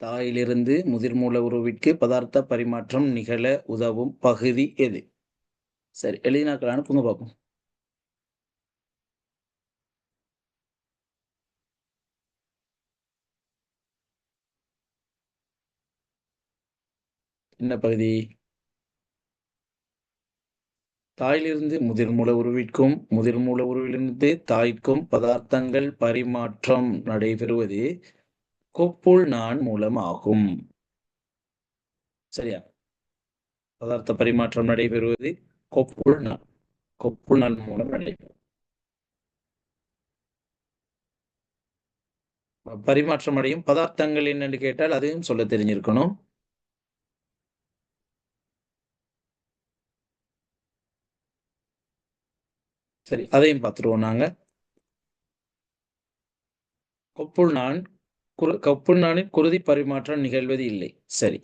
தாயிலிருந்து முதிர்மூல உருவிற்கு பதார்த்த பரிமாற்றம் நிகழ உதவும் பகுதி எது? சரி எழுதினாக்கள் அனுப்புங்க பார்ப்போம் என்ன பகுதி? தாயிலிருந்து முதிர்மூல உருவிற்கும் முதிர்மூல உருவிலிருந்து தாய்க்கும் பதார்த்தங்கள் பரிமாற்றம் நடைபெறுவது கொப்புள் நான் மூலமாகும். சரியா? பதார்த்த பரிமாற்றம் நடைபெறுவது கொப்புள் நான் கொப்புள் நான் மூலம் நடைபெறும். பரிமாற்றம் அடையும் பதார்த்தங்கள் என்னன்னு கேட்டால் அதையும் சொல்ல தெரிஞ்சிருக்கணும். சரி அதையும் பார்த்துருவோம் நாங்க. கொப்புள் நான் குரு குருதி பரிமாற்றம் நிகழ்வது இல்லை. சரி.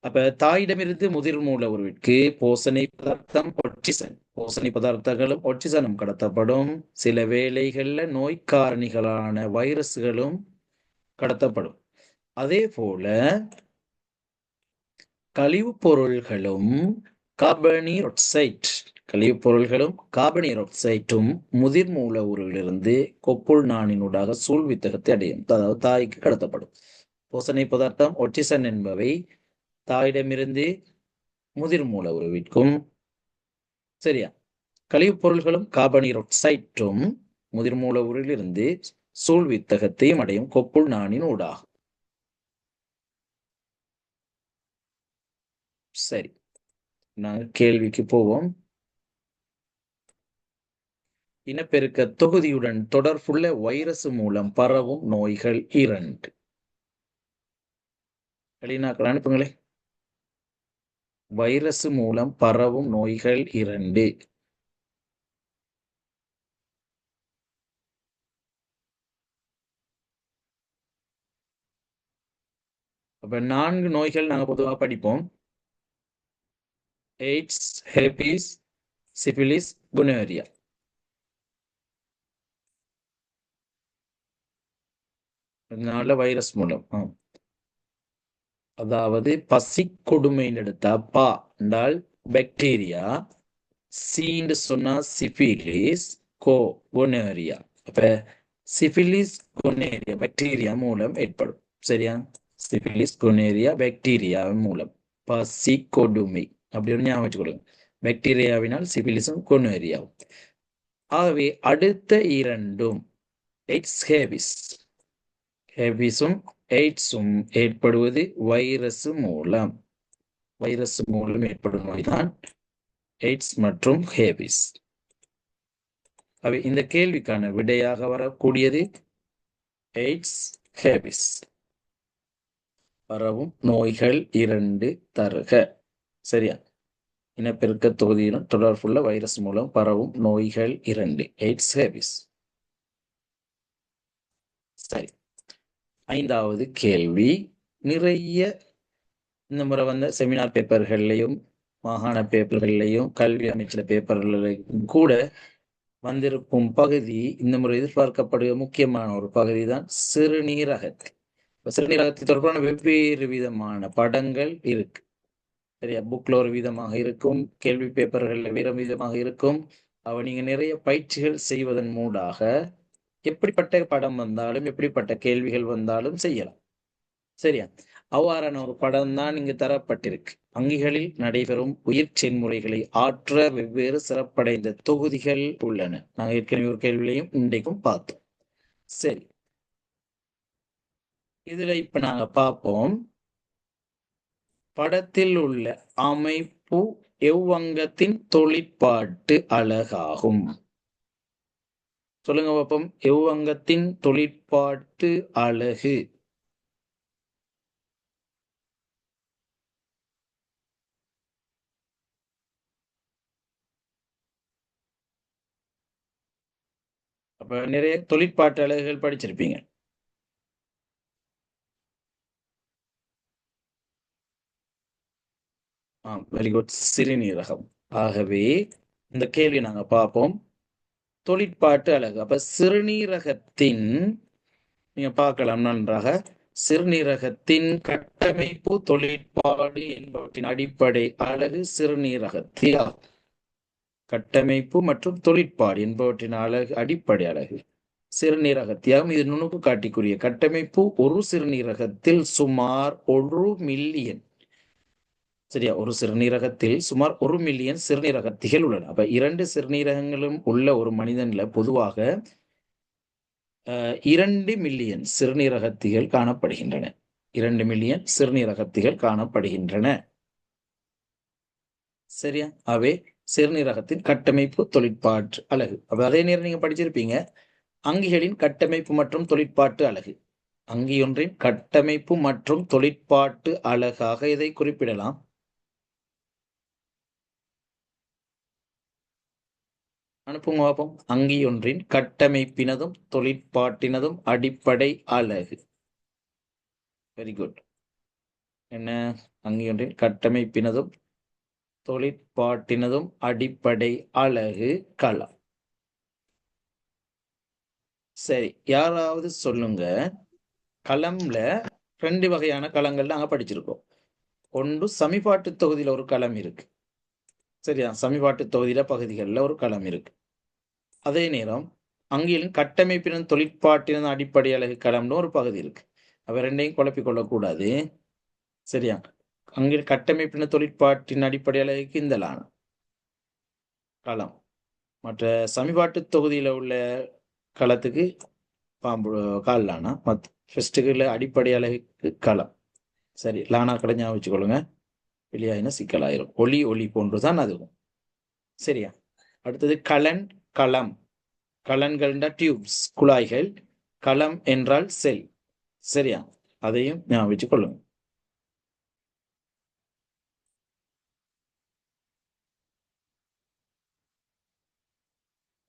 அப்ப தாயிடமிருந்து முதிர் மூல உருவிற்கு போசனை பதார்த்தம் ஒட்சிசன் போசனை பதார்த்தங்களும் ஒட்சிசனும் கடத்தப்படும். சில வேளைகள்ல நோய் காரணிகளான வைரஸ்களும் கடத்தப்படும். அதே போல கழிவுப் பொருள்களும் கார்பனி ஒக்சைட் கழிவுப் பொருள்களும் கார்பனீர் ஆக்சைட்டும் முதிர் மூல உருவிலிருந்து கொப்புள் நாணினூடாக சூழ் வித்தகத்தை அடையும். அதாவது தாய்க்கு கடத்தப்படும். போசனை பதார்த்தம் ஒட்டிசன் என்பவை தாயிடமிருந்து முதிர் மூல உருவிற்கும் சரியா? கழிவுப் பொருள்களும் கார்பனீர் ஆக்சைட்டும் முதிர் மூல உருவிலிருந்து சூழ் வித்தகத்தையும் அடையும் கொப்புள் நாணின் ஊடாகும் சரி. நாங்கள் கேள்விக்கு போவோம். இனப்பெருக்க தொகுதியுடன் தொடர்புள்ள வைரஸ் மூலம் பரவும் நோய்கள் இரண்டு. வெளிநாக்கள் அனுப்புங்களே. வைரஸ் மூலம் பரவும் நோய்கள் இரண்டு. அப்ப நான்கு நோய்கள் நாங்க பொதுவாக படிப்போம். AIDS herpes syphilis gonorrhoea. அதனால வைரஸ் மூலம். அதாவது பசி கொடுமைன்னு எடுத்தா பா என்றால் பாக்டீரியா சீன்னு சொன்னா சிபிலிஸ் கோ கொனேரியா அப்ப சிபிலிஸ் கொனேரியா பாக்டீரியா மூலம் ஏற்படும். சரியா? சிபிலிஸ் கொனேரியா பாக்டீரியா மூலம். பசி கொடுமை அப்படி ஒரு ஞாபகம் வச்சுக்கொள்ளுங்க. பாக்டீரியாவினால் சிபிலிஸும் கொனேரியாவும் ஆகவே அடுத்த இரண்டும் எக்ஸ் ஹேபிஸ் ஹெபிஸும் எய்ட்ஸும் ஏற்படுவது வைரஸ் மூலம் வைரஸ் மூலம் ஏற்படும் நோய்தான் எய்ட்ஸ் மற்றும் ஹேபிஸ் அவை இந்த கேள்விக்கான விடையாக வரக்கூடியது எய்ட்ஸ் ஹேபிஸ் பரவும் நோய்கள் இரண்டு தருக சரியா இனப்பெருக்க தொகுதியிலும் தொடர்புள்ள வைரஸ் மூலம் பரவும் நோய்கள் இரண்டு எய்ட்ஸ் ஹேபிஸ் சரி ஐந்தாவது கேள்வி. நிறைய இந்த முறை வந்த செமினார் பேப்பர்கள்லையும் மாகாண பேப்பர்கள்லையும் கல்வி அமைச்சர் பேப்பர்களையும் கூட வந்திருக்கும் பகுதி இந்த முறை எதிர்பார்க்கப்படுகிற முக்கியமான ஒரு பகுதி தான் சிறுநீரகத்தை. இப்ப சிறுநீரகத்தை தொடர்பான வெவ்வேறு விதமான படங்கள் இருக்கு. சரியா? புக்ல ஒரு விதமாக இருக்கும் கேள்வி பேப்பர்களில் வேறு விதமாக இருக்கும். அவ நீங்க நிறைய பயிற்சிகள் செய்வதன் மூடாக எப்படிப்பட்ட படம் வந்தாலும் எப்படிப்பட்ட கேள்விகள் வந்தாலும் செய்யலாம். சரியா? அவ்வாறான ஒரு படம் தான் இங்கு தரப்பட்டிருக்கு. வங்கிகளில் நடைபெறும் உயிர் செயல்முறைகளை ஆற்ற வெவ்வேறு சிறப்படைந்த தொகுதிகள் உள்ளன. நாங்கள் ஏற்கனவே ஒரு கேள்வியிலையும் இன்றைக்கும் பார்த்தோம். சரி. இதுல இப்ப நாங்க பார்ப்போம். படத்தில் உள்ள அமைப்பு எவ்வங்கத்தின் தொழிற்பாட்டு அழகாகும். சொல்லுங்க பாப்போம். எவ்வங்கத்தின் தொழிற்பாட்டு அழகு? அப்ப நிறைய தொழிற்பாட்டு அழகுகள் படிச்சிருப்பீங்க. வெரி குட் சிறுநீரகம். ஆகவே இந்த கேள்வி நாங்க பார்ப்போம். தொழிற்பாட்டு அழகு. அப்ப சிறுநீரகத்தின் நீங்க பார்க்கலாம் நன்றாக. சிறுநீரகத்தின் கட்டமைப்பு தொழிற்பாடு என்பவற்றின் அடிப்படை அழகு சிறுநீரகத்தியா கட்டமைப்பு மற்றும் தொழிற்பாடு என்பவற்றின் அழகு அடிப்படை அழகு. சிறுநீரகத்தியாகும். இது நுணுக்கு காட்டிக்குரிய கட்டமைப்பு. ஒரு சிறுநீரகத்தில் சுமார் ஒரு மில்லியன் சரியா ஒரு சிறுநீரகத்தில் சுமார் ஒரு மில்லியன் சிறுநீரகத்திகள் உள்ளன. அப்ப இரண்டு சிறுநீரகங்களும் உள்ள ஒரு மனிதன்ல பொதுவாக இரண்டு மில்லியன் சிறுநீரகத்திகள் காணப்படுகின்றன. இரண்டு மில்லியன் சிறுநீரகத்திகள் காணப்படுகின்றன. சரியா? அவை சிறுநீரகத்தின் கட்டமைப்பு தொழிற்பாட்டு அழகு அப்ப அதே நேரம் நீங்க படிச்சிருப்பீங்க அங்கிகளின் கட்டமைப்பு மற்றும் தொழிற்பாட்டு அழகு அங்கியொன்றின் கட்டமைப்பு மற்றும் தொழிற்பாட்டு அழகாக இதை குறிப்பிடலாம். அனுப்புங்க பார்ப்போம் அங்கியொன்றின் கட்டமைப்பினதும் தொழிற்பாட்டினதும் அடிப்படை அழகு வெரி குட் என்ன? அங்கியொன்றின் கட்டமைப்பினதும் தொழிற்பாட்டினதும் அடிப்படை அழகு களம். சரி யாராவது சொல்லுங்க. களம்ல ரெண்டு வகையான களங்கள் நாங்கள் படிச்சிருக்கோம். ஒன்று சமிபாட்டு தொகுதியில் ஒரு களம் இருக்கு. சரியா? சமிபாட்டு தொகுதியில பகுதிகளில் ஒரு களம் இருக்கு. அதே நேரம் அங்கிலும் கட்டமைப்பினும் தொழிற்பாட்டினும் அடிப்படை அழகு களம்னு ஒரு பகுதி இருக்கு. அவ ரெண்டையும் குழப்பிக் கொள்ளக்கூடாது. சரியா? அங்கே கட்டமைப்பின தொழிற்பாட்டின் அடிப்படை அழகுக்கு இந்த லானம் களம். மற்ற சமிபாட்டு தொகுதியில் உள்ள களத்துக்கு பாம்பு கால் லானா? மத் ஃபெஸ்ட்டுகளில் அடிப்படை அழகுக்கு களம். சரி லானா கடைஞ்சா வச்சுக்கொள்ளுங்க. வெளியாயினா சிக்கலாயிரும். ஒளி ஒளி போன்றுதான் அதுவும். சரியா? அடுத்தது கலன் களம். கலன்கள்ன்ற டியூப்ஸ் குழாய்கள். களம் என்றால் செல் சரியா? அதையும் ஞாபகம் வச்சுக்கொள்ளுங்க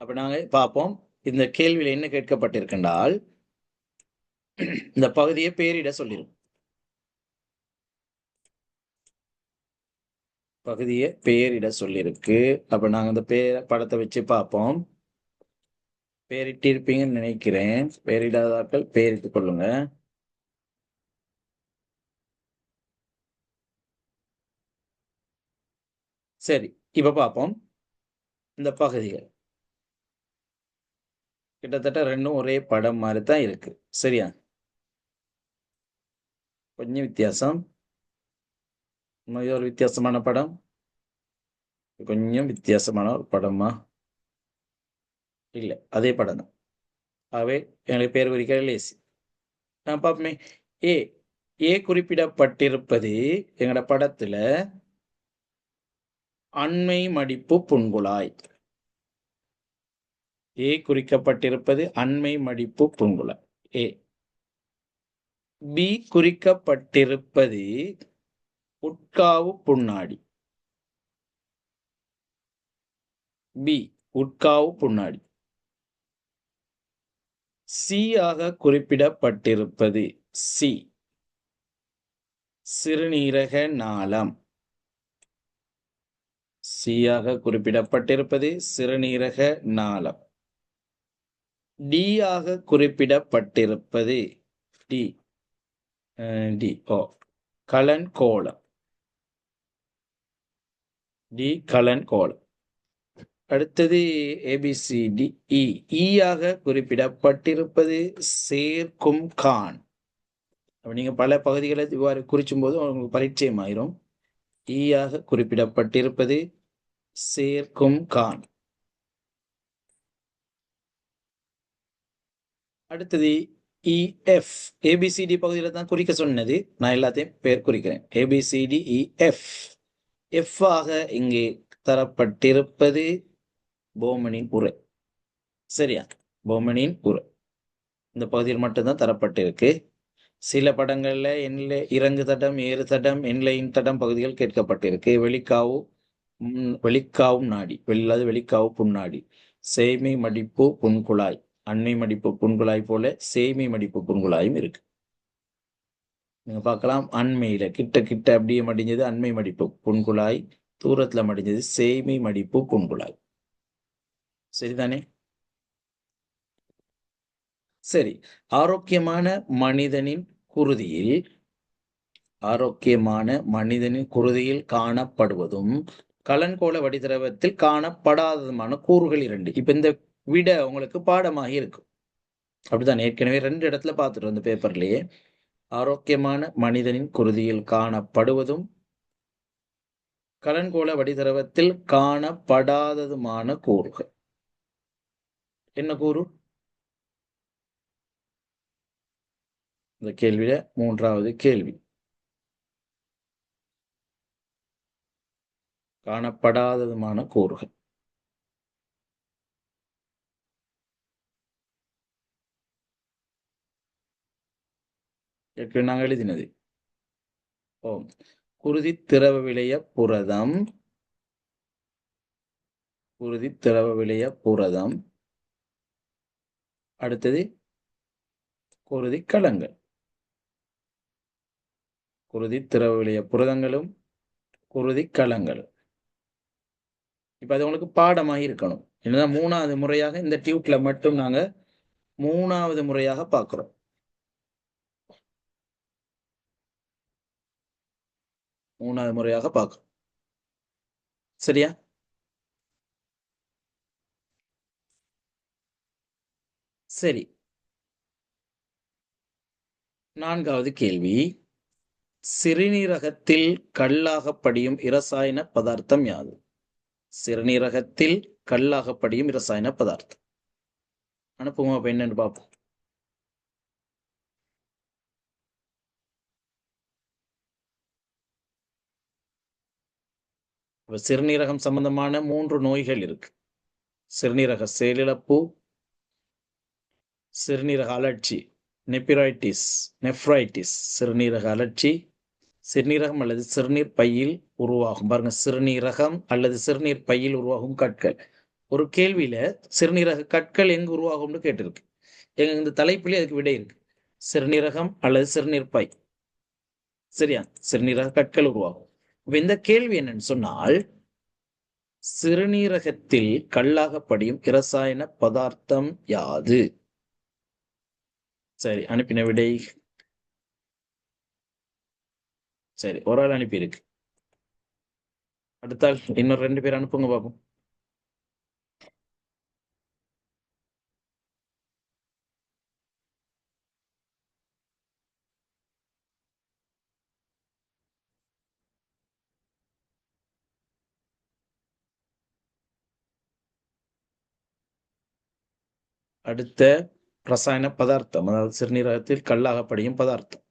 அப்ப நாங்க பார்ப்போம். இந்த கேள்வியில் என்ன கேட்கப்பட்டிருக்கின்றால் இந்த பகுதியை பேரிட சொல்லிரும். பகுதியை பெயரிட சொல்லியிருக்கு அப்ப நாங்க அந்த பேர படத்தை வச்சு பார்ப்போம். பேரிட்டிருப்பீங்கன்னு நினைக்கிறேன். பேரிடாதாக்கள் பேரிட்டு கொள்ளுங்க. சரி இப்ப பார்ப்போம். இந்த பகுதிகள். கிட்டத்தட்ட ரெண்டும் ஒரே படம் மாதிரி தான் இருக்கு. சரியா? கொஞ்சம் வித்தியாசம். இன்னும் ஒரு வித்தியாசமான படம். கொஞ்சம் வித்தியாசமான ஒரு படமா? இல்லை அதே படம் தான். ஆகவே எங்களுக்கு பேர் குறிக்கிற லேசி. நான் பார்ப்போமே. ஏ ஏ குறிப்பிடப்பட்டிருப்பது எங்களோட படத்துல அண்மை மடிப்பு புண்குழாய். ஏ குறிக்கப்பட்டிருப்பது அண்மை மடிப்பு புண்குழாய். ஏ. பி குறிக்கப்பட்டிருப்பது உட்காவு புண்ணாடி. பி உட்காவு புண்ணாடி. சி ஆக குறிப்பிடப்பட்டிருப்பது சி சிறுநீரக நாளம். சியாக குறிப்பிடப்பட்டிருப்பது சிறுநீரக நாளம். டி ஆக குறிப்பிடப்பட்டிருப்பது டி டி ஓ கலன் கோலம். டி கலன் கோலம் அடுத்தது ஏபிசிடி இ ஈ ஆக குறிப்பிடப்பட்டிருப்பது சேர்க்கும் கான். அப்ப நீங்க பல பகுதிகளை இவ்வாறு குறிச்சும் போது உங்களுக்கு பரிச்சயம் ஆயிரும் ஈயாக e குறிப்பிடப்பட்டிருப்பது சேர்க்கும் கான். அடுத்தது e, இஎஃப் ஏபிசிடி பகுதியில் தான் குறிக்க சொன்னது. நான் எல்லாத்தையும் பேர் குறிக்கிறேன். ஏபிசிடி இஎஃப் எஃப்பாக இங்கே தரப்பட்டிருப்பது போமனின் உரை. சரியா? போமனின் உரை. இந்த பகுதியில் மட்டும்தான் தரப்பட்டிருக்கு. சில படங்களில் எண்ணில இறங்கு தடம் ஏறு தடம் எண்லையின் தடம் பகுதிகள் கேட்கப்பட்டிருக்கு. வெளிக்காவு வெளிக்காவும் நாடி வெளியில்லாத வெளிக்காவு புன்னாடி. சேமை மடிப்பு புன்குழாய். அண்மை மடிப்பு புன்குழாய் போல சேமை மடிப்பு புன்குழாயும் இருக்கு. நீங்கள் பார்க்கலாம். அண்மையில் கிட்ட கிட்ட அப்படியே மடிஞ்சது அண்மை மடிப்பு புண்குழாய் தூரத்தில் மடிஞ்சது சேமி மடிப்பு புண்குழாய் சரிதானே? சரி. ஆரோக்கியமான மனிதனின் குருதியில் ஆரோக்கியமான மனிதனின் குருதியில் காணப்படுவதும் கலன்கோள வடிதிரவத்தில் காணப்படாததுமான கூறுகள் இரண்டு. இப்போ இந்த விட உங்களுக்கு பாடமாக இருக்கும். அப்படிதான் ஏற்கனவே ரெண்டு இடத்துல பார்த்துட்டு அந்த பேப்பர்லேயே ஆரோக்கியமான மனிதனின் குருதியில் காணப்படுவதும் கலன்கோள வடிதிரவத்தில் காணப்படாததுமான கூறுகள். என்ன கூறு? இந்த கேள்வியில மூன்றாவது கேள்வி. காணப்படாததுமான கூறுகள். ஏற்கனவே நாங்கள் எழுதினது. ஓம் குருதி திரவ விளைய புரதம். குருதி திரவ விளைய புரதம். அடுத்தது குருதி களங்கள் குருதி திரவ விளைய புரதங்களும் குருதி களங்களும் இப்ப அது உங்களுக்கு பாடமாக இருக்கணும். என்னதான் மூணாவது முறையாக இந்த டியூட்ல மட்டும் நாங்க மூணாவது முறையாக பார்க்குறோம் மூணாவது முறையாக பார்க்கிறோம் சரியா? சரி. நான்காவது கேள்வி. சிறுநீரகத்தில் கல்லாக படியும் இரசாயன பதார்த்தம் யாது? சிறுநீரகத்தில் கல்லாக படியும் இரசாயன பதார்த்தம். அனுப்புவோம் அப்ப என்னன்னு பார்ப்போம். இப்போ சிறுநீரகம் சம்பந்தமான மூன்று நோய்கள் இருக்கு. சிறுநீரக செயலிழப்பு சிறுநீரக அலர்ச்சி நெப்பிராய்டிஸ் நெஃப்ரைட்டிஸ் சிறுநீரக அலர்ச்சி சிறுநீரகம் அல்லது சிறுநீர் பையில் உருவாகும். பாருங்க சிறுநீரகம் அல்லது சிறுநீர் பையில் உருவாகும் கற்கள். ஒரு கேள்வியில சிறுநீரக கற்கள் எங்கு உருவாகும்னு கேட்டிருக்கு. எங்க இந்த தலைப்பிலே அதுக்கு விடை இருக்கு. சிறுநீரகம் அல்லது சிறுநீர் பை. சரியா? சிறுநீரக கற்கள் உருவாகும். இப்ப இந்த கேள்வி என்னன்னு சொன்னால் சிறுநீரகத்தில் கல்லாக படியும் இரசாயன பதார்த்தம் யாது? சரி அனுப்பின விடை. சரி ஒரு ஆள் அனுப்பியிருக்கு. அடுத்தால் இன்னொரு ரெண்டு பேர் அனுப்புங்க பாப்போம். அடுத்த ரசாயன பதார்த்தம் அதாவது சிறுநீரகத்தில் கல்லாக படியும் பதார்த்தம்.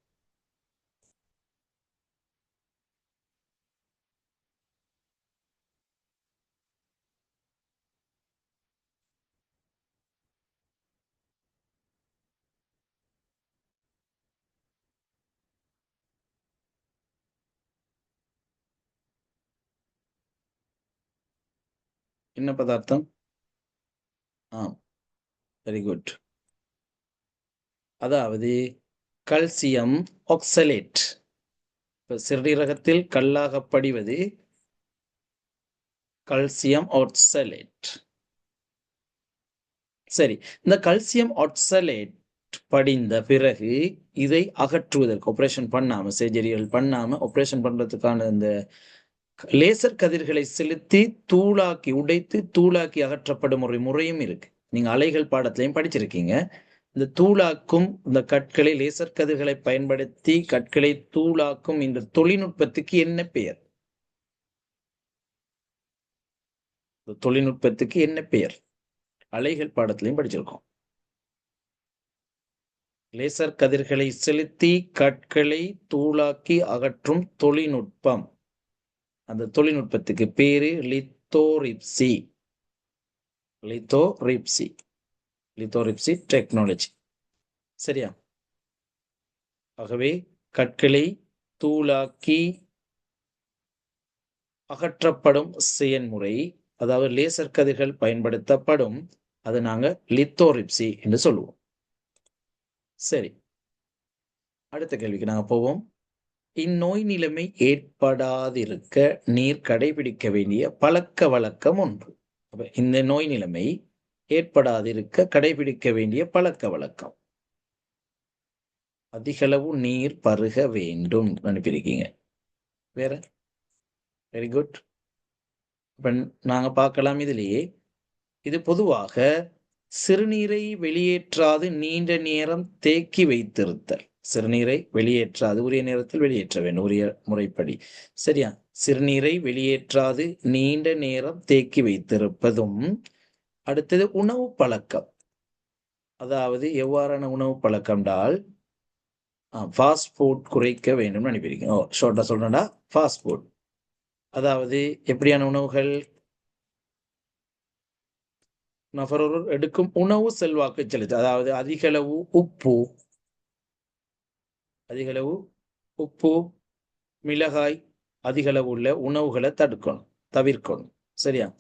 என்ன பதார்த்தம்? வெரி குட் அதாவது கல்சியம் ஆக்சலேட் இப்போ சிறுநீரகத்தில் கல்லாக படிவது கல்சியம் ஆக்சலேட் சரி இந்த கல்சியம் ஆக்சலேட் படிந்த பிறகு இதை அகற்றுவதற்கு ஆப்ரேஷன் பண்ணாம சர்ஜரிகள் பண்ணாம ஆபரேஷன் பண்றதுக்கான இந்த லேசர் கதிர்களை செலுத்தி தூளாக்கி உடைத்து தூளாக்கி அகற்றப்படும் ஒரு முறையும் இருக்கு. நீங்க அலைகள் பாடத்திலையும் படிச்சிருக்கீங்க. இந்த தூளாக்கும் இந்த கற்களை லேசர் கதிர்களை பயன்படுத்தி கற்களை தூளாக்கும் இந்த தொழில்நுட்பத்துக்கு என்ன பெயர்? தொழில்நுட்பத்துக்கு என்ன பெயர்? அலைகள் பாடத்திலையும் படிச்சிருக்கோம். லேசர் கதிர்களை செலுத்தி கற்களை தூளாக்கி அகற்றும் தொழில்நுட்பம். அந்த தொழில்நுட்பத்துக்கு பேரு லித்தோரிப்சி. லித்தோரிப்சி லித்தோரிப்சி டெக்னாலஜி சரியா? ஆகவே கற்களை தூளாக்கி அகற்றப்படும் செயல்முறை அதாவது லேசர் கதிர்கள் பயன்படுத்தப்படும் அது நாங்கள் லித்தோரிப்சி என்று சொல்லுவோம். சரி. அடுத்த கேள்விக்கு நாங்கள் போவோம். இந்நோய் நிலைமை ஏற்படாதிருக்க நீர் கடைபிடிக்க வேண்டிய பழக்க வழக்கம் ஒன்று. இந்த நோய் நிலைமை ஏற்படாதிருக்க கடைபிடிக்க வேண்டிய பழக்க வழக்கம். அதிகளவு நீர் பருக வேண்டும் அனுப்பியிருக்கீங்க வேற? வெரி குட் இப்போ நாங்க பார்க்கலாம் இதுலேயே. இது பொதுவாக சிறுநீரை வெளியேற்றாது நீண்ட நேரம் தேக்கி வைத்திருத்தல். சிறுநீரை வெளியேற்றாது உரிய நேரத்தில் வெளியேற்ற வேண்டும் உரிய முறைப்படி. சரியா? சிறுநீரை வெளியேற்றாது நீண்ட நேரம் தேக்கி வைத்திருப்பதும் அடுத்தது உணவு பழக்கம். அதாவது எவ்வாறான உணவு பழக்கம்டால் ஃபாஸ்ட் ஃபுட் குறைக்க வேண்டும்னு அனுப்பியிருக்கேன் ஓ ஷார்ட்டா சொல்றேன்டா ஃபாஸ்ட் ஃபுட் அதாவது எப்படியான உணவுகள்? நபரொருவர் எடுக்கும் உணவு செல்வாக்கு செலுத்து அதாவது அதிகளவு உப்பு அதிகளவு உப்பு மிளகாய் அதிகளவு உள்ள உணவுகளை தடுக்கணும் தவிர்க்கணும். சரியா?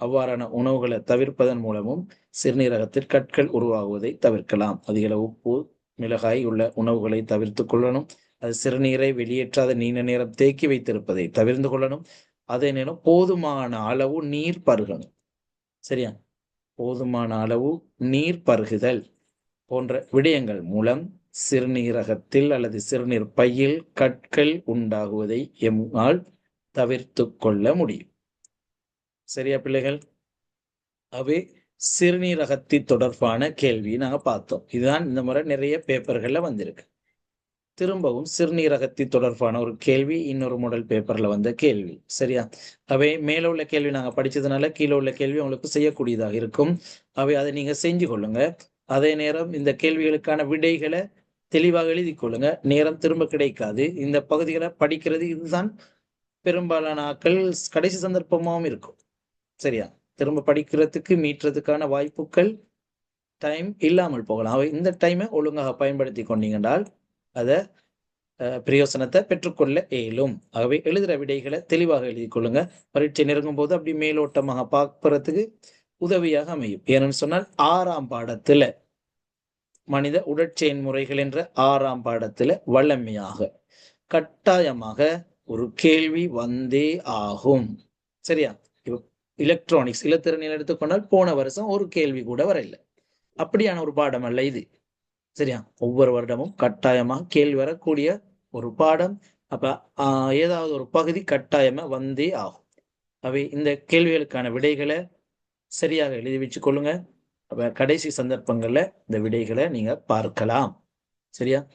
அவ்வாறான உணவுகளை தவிர்ப்பதன் மூலமும் சிறுநீரகத்தில் கற்கள் உருவாகுவதை தவிர்க்கலாம். அதிகளவு உப்பு மிளகாய் உள்ள உணவுகளை தவிர்த்து கொள்ளணும். அது சிறுநீரை வெளியேற்றாத நீண்ட நேரம் தேக்கி வைத்திருப்பதை தவிர்த்து கொள்ளணும். அதே நேரம் போதுமான அளவு நீர் பருகணும். சரியா? போதுமான அளவு நீர் பருகுதல் போன்ற விடயங்கள் மூலம் சிறுநீரகத்தில் அல்லது சிறுநீர் பையில் கற்கள் உண்டாகுவதை எம்மால் தவிர்த்து கொள்ள முடியும். சரியா பிள்ளைகள்? அவை சிறுநீரகத்தி தொடர்பான கேள்வி நாங்கள் பார்த்தோம். இதுதான் இந்த முறை நிறைய பேப்பர்களில் வந்திருக்கு. திரும்பவும் சிறுநீரகத்தி தொடர்பான ஒரு கேள்வி இன்னொரு மாடல் பேப்பர்ல வந்த கேள்வி. சரியா? அவை மேலே உள்ள கேள்வி நாங்க படிச்சதுனால கீழே உள்ள கேள்வி உங்களுக்கு செய்யக்கூடியதாக இருக்கும். அவை அதை நீங்க செஞ்சு கொள்ளுங்க. அதே நேரம் இந்த கேள்விகளுக்கான விடைகளை தெளிவாக எழுதி கொள்ளுங்க. நேரம் திரும்ப கிடைக்காது. இந்த பகுதிகளை படிக்கிறது இதுதான். பெரும்பாலான ஆக்கள் கடைசி சந்தர்ப்பமாகவும் இருக்கும். சரியா? திரும்ப படிக்கிறதுக்கு மீட்டுறதுக்கான வாய்ப்புகள் டைம் இல்லாமல் போகலாம். அவை இந்த டைமை ஒழுங்காக பயன்படுத்தி கொண்டீங்கன்றால் அதை பிரயோசனத்தை பெற்றுக்கொள்ள இயலும். ஆகவே எழுதுகிற விடைகளை தெளிவாக எழுதி கொள்ளுங்க. பரீட்சை நெருங்கும் போது அப்படி மேலோட்டமாக பார்ப்பறதுக்கு உதவியாக அமையும். ஏன்னு சொன்னால் ஆறாம் பாடத்துல மனித உடற்செயின் முறைகள் என்ற ஆறாம் பாடத்துல வளமையாக கட்டாயமாக ஒரு கேள்வி வந்தே ஆகும். சரியா? எலக்ட்ரானிக்ஸ் இலத்திறனில் எடுத்துக்கொண்டால் போன வருஷம் ஒரு கேள்வி கூட வரல. அப்படியான ஒரு பாடம் அல்ல இது. சரியா? ஒவ்வொரு வருடமும் கட்டாயமாக கேள்வி வரக்கூடிய ஒரு பாடம். அப்ப ஏதாவது ஒரு பகுதி கட்டாயமா வந்தே ஆகும். அவை இந்த கேள்விகளுக்கான விடைகளை சரியாக எழுதி வச்சு கொள்ளுங்க. கடைசி சந்தர்ப்பங்கள்ல இந்த விடைகளை நீங்க பார்க்கலாம். சரியா?